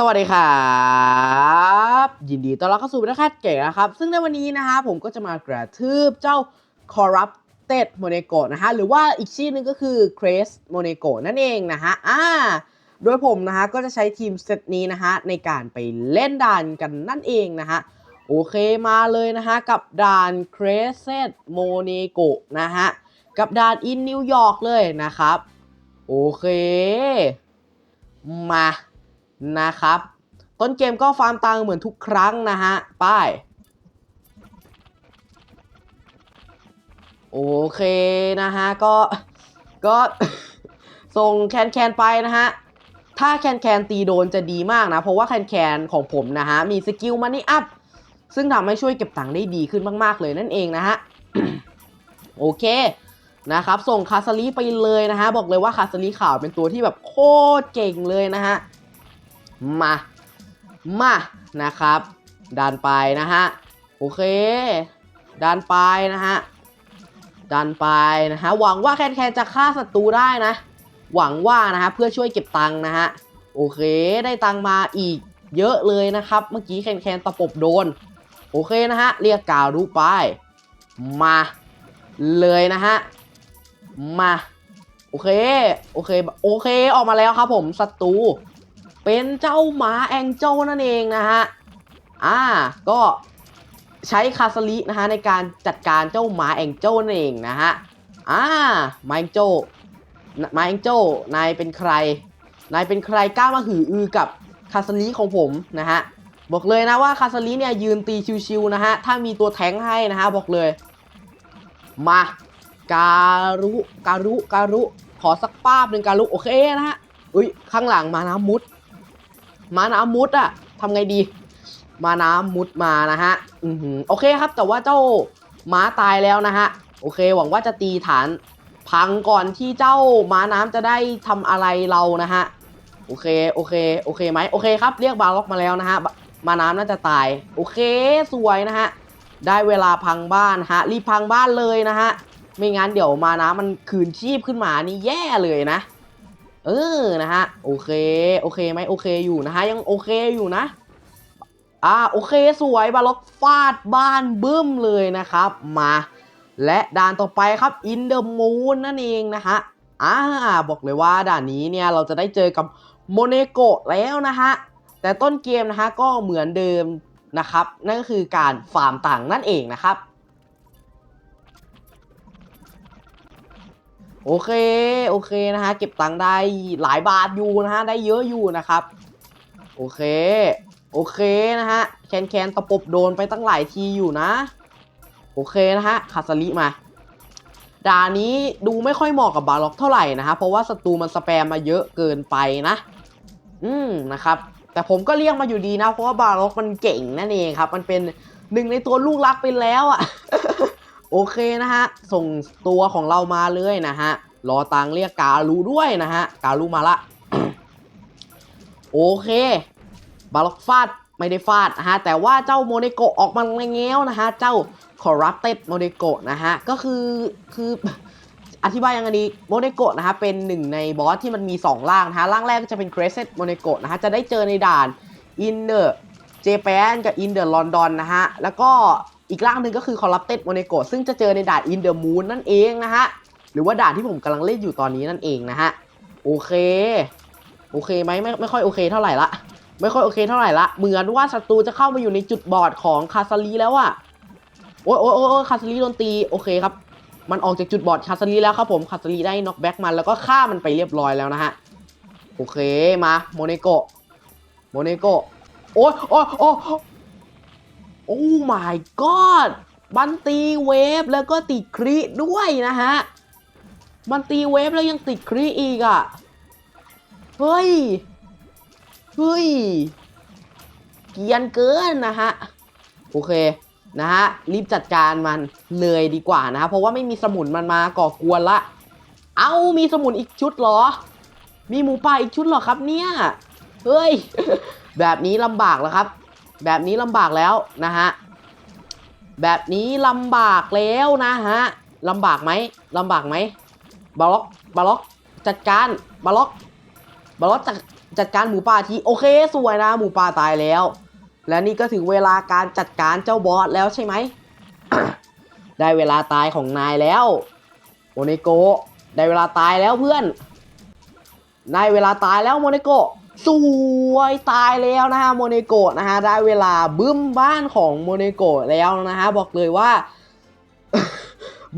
สวัสดีครับยินดีต้อนรับเข้าสู่นักแคทเก๋นะครับ ซึ่งในวันนี้นะฮะผมก็จะมากระทืบเจ้า Corrupted Monaco นะฮะหรือว่าอีกชื่อนึงก็คือ Craze Monaco นั่นเองนะฮะอ่าโดยผมนะฮะก็จะใช้ทีมเซตนี้นะฮะในการไปเล่นด่านกันนั่นเองนะฮะโอเคมาเลยนะฮะกับด่าน Crescent Monaco นะฮะกับด่าน in New York เลยนะครับ โอเค มา นะครับ ต้นเกมก็ฟาร์มตังค์เหมือนทุกครั้งนะฮะ ป้าย โอเคนะฮะ ก็ ก็ส่งแคนแคนไปนะฮะ ถ้าแคนแคนตีโดนจะดีมากนะ เพราะว่าแคนแคนของผมนะฮะ มีสกิลมันนี่อัพ ซึ่งทำให้ช่วยเก็บตังค์ได้ดีขึ้นมาก ๆ เลยนั่นเองนะฮะ โอเคนะครับส่งคาสลีไปเลยนะฮะ บอกเลยว่าคาสลีขาวเป็นตัวที่แบบโคตรเก่งเลยนะฮะ มา มานะครับดันไปนะฮะโอเคดันไปนะฮะดันไปนะฮะหวังว่าแคนแคนจะฆ่าศัตรูได้นะ หวังว่านะฮะเพื่อช่วยเก็บตังค์นะฮะโอเคได้ตังค์มาอีกเยอะเลยนะครับ เมื่อกี้แคนแคนตะปบโดน โอเคนะฮะเรียกกาลุไป มาเลยนะฮะมาโอเคโอเคโอเคออกมาแล้วครับผมศัตรู เป็นเจ้าหมาแองเจิลนั่นเองนะฮะ อ่า ก็ใช้คาสลินะฮะในการจัดการเจ้าหมาแองเจิลนั่นเองนะฮะ อ่าหมาแองเจิลหมาแองเจิลนายเป็นใคร นายเป็นใครกล้ามาหืออือกับคาสลิของผมนะฮะ บอกเลยนะว่าคาสลิเนี่ยยืนตีชิวๆนะฮะ ถ้ามีตัวแทงให้นะฮะบอกเลย มาการุการุการุขอสักป้าบหนึ่งการุโอเคนะฮะอุ้ยข้างหลังมาน้ำมุด มาน้ำมุดอะทำไงดี มาน้ำมุดมานะฮะอือหือโอเคครับ แต่ว่าเจ้าม้าตายแล้วนะฮะ โอเค หวังว่าจะตีฐานพังก่อนที่เจ้าม้าน้ำจะได้ทำอะไรเรานะฮะ โอเค โอเค โอเคไหมโอเคครับ เรียกบาล็อกมาแล้วนะฮะมาน้ำน่าจะตาย โอเค สวยนะฮะ ได้เวลาพังบ้านฮะ รีบพังบ้านเลยนะฮะ ไม่งั้นเดี๋ยวมาน้ำมันคืนชีพขึ้นมานี่แย่เลยนะ เออนะฮะโอเคโอเคไหมโอเคอยู่นะฮะยังโอเคอยู่นะอ่าโอเคสวยบาล็อกฟาดบ้านบึ้มเลยนะครับมาและด่านต่อไปครับ In the Moon นั่นเองนะฮะอ่าบอกเลยว่าด่านนี้เนี่ยเราจะได้เจอกับโมเนโกะแล้วนะฮะแต่ต้นเกมนะฮะก็เหมือนเดิมนะครับนั่นก็คือการฟาร์มต่างนั่นเองนะครับ โอเค โอเคนะฮะ เก็บตังค์ได้หลายบาทอยู่นะฮะ ได้เยอะอยู่นะครับ โอเค โอเคนะฮะ แคนแคนตะปบโดนไปตั้งหลายทีอยู่นะ โอเคนะฮะ คาสลิมาด่านี้ดูไม่ค่อยเหมาะกับบาล็อกเท่าไหร่นะฮะ เพราะว่าศัตรูมันสแปมมาเยอะเกินไปนะ อืมนะครับ แต่ผมก็เรียกมาอยู่ดีนะ เพราะว่าบาล็อกมันเก่งนั่นเองครับ มันเป็นหนึ่งในตัวลูกรักไปแล้วอะ่ะ โอเคนะฮะ ส่งตัวของเรามาเลยนะฮะ รอตังเรียกกาลูด้วยนะฮะ กาลูมาละ โอเค บาล็อกฟาดไม่ได้ฟาดนะฮะ แต่ว่าเจ้าโมเนโกออกมาแง้วนะฮะ เจ้า corrupted โมเนโกนะฮะ ก็คือคืออธิบายยังไงดีโมเนโกะนะฮะเป็นหนึ่งในบอสที่มันมี2ร่างนะฮะร่างแรกก็จะเป็น Crescent โมเนโกะนะฮะจะได้เจอในด่าน In the Japan กับ In the London นะฮะแล้วก็ อีกร่างหนึ่งก็คือ Corrupted Monaco ซึ่งจะเจอในด่าน In the Moon นั่นเองนะฮะ หรือว่าด่านที่ผมกำลังเล่นอยู่ตอนนี้นั่นเองนะฮะ โอเค โอเคไหมไม่ไม่ค่อยโอเคเท่าไหร่ละ ไม่ค่อยโอเคเท่าไหร่ละ เหมือนว่าศัตรูจะเข้ามาอยู่ในจุดบอดของคาซารีแล้วอะโอ้ยโอ้ยโอ้ยคาซารีโดนตี โอเคครับ มันออกจากจุดบอดคาซารีแล้วครับผม คาซารีได้น็อกแบ็กมันแล้วก็ฆ่ามันไปเรียบร้อยแล้วนะฮะ โอเคมาโมเนโกโมเนโกโอ้ยโอ้ยโอ้ย โอ้ my god มันตีเวฟแล้วก็ติดคริด้วยนะฮะมันตีเวฟแล้วยังติดคริอีกอะ่ะ เฮ้ย เฮ้ย เกียนเกินนะฮะ โอเคนะฮะ รีบจัดการมันเลยดีกว่านะฮะ เพราะว่าไม่มีสมุนมันมาก่อกวนละ เอามีสมุนอีกชุดเหรอ มีหมูป่าอีกชุดเหรอครับเนี่ย เฮ้ย แบบนี้ลำบากแล้วครับ แบบนี้ลำบากแล้วนะฮะ แบบนี้ลำบากแล้วนะฮะลำบากไหมลำบากไหมบล็อกบล็อกจัดการบล็อกบล็อกจัดจัดการหมูป่าทีโอเคสวยนะหมูป่าตายแล้ว และนี่ก็ถึงเวลาการจัดการเจ้าบอสแล้วใช่ไหมได้เวลาตายของนายแล้วโมเนโกได้เวลาตายแล้วเพื่อนได้เวลาตายแล้วโมเนโก สวยตายแล้วนะฮะโมเนโกะนะฮะได้เวลาบึ้มบ้านของโมเนโกะแล้วนะฮะบอกเลยว่า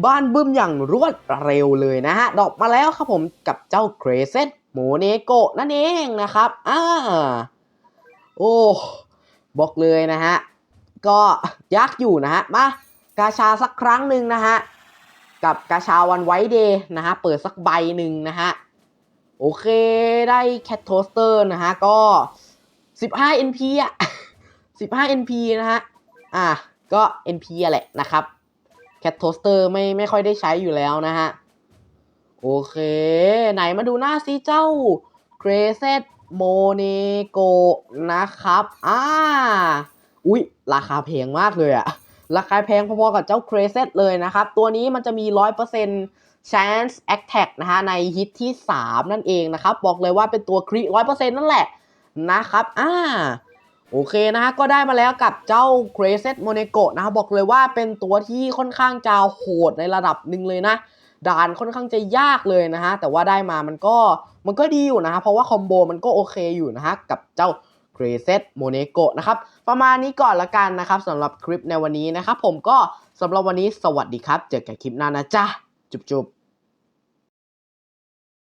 บ้านบึ้มอย่างรวดเร็วเลยนะฮะดอกมาแล้วครับผมกับเจ้าเครเซตโมเนโกะนั่นเองนะครับอ่าโอ้บอกเลยนะฮะก็ยากอยู่นะฮะมากาชาสักครั้งหนึ่งนะฮะกับกาชาวันไวเดย์นะฮะเปิดสักใบหนึ่งนะฮะ โอเคได้แคทโทสเตอร์นะฮะ ก็ 15 NP อะ 15 NP นะฮะ อะ ก็ NP อะแหละนะครับแคทโทสเตอร์ไม่ไม่ค่อยได้ใช้อยู่แล้วนะฮะ โอเค ไหนมาดูหน้าซิเจ้าเกรเซตโมเนโกนะครับ อ่า อุ๊ย ราคาแพงมากเลยอะ ราคาแพงพอๆกับเจ้าเครเซตเลยนะครับ ตัวนี้มันจะมี 100% chance attack นะฮะในฮิตที่ 3 นั่นเองนะครับ บอกเลยว่าเป็นตัวคริ100%นั่นแหละนะครับ อ่า โอเคนะฮะ ก็ได้มาแล้วกับเจ้า c r a z e t Monaco นะครับบอกเลยว่าเป็นตัวที่ค่อนข้างจะโหดในระดับหนึ่งเลยนะ ด่านค่อนข้างจะยากเลยนะฮะ แต่ว่าได้มามันก็มันก็ดีอยู่นะฮะ เพราะว่าคอมโบมันก็โอเคอยู่นะฮะ กับเจ้า c r a z e t Monaco นะครับ ประมาณนี้ก่อนละกันนะครับสำหรับคลิปในวันนี้นะครับ ผมก็สำหรับวันนี้สวัสดีครับ เจอกันคลิปหน้านะจ๊ะ จุ๊บๆ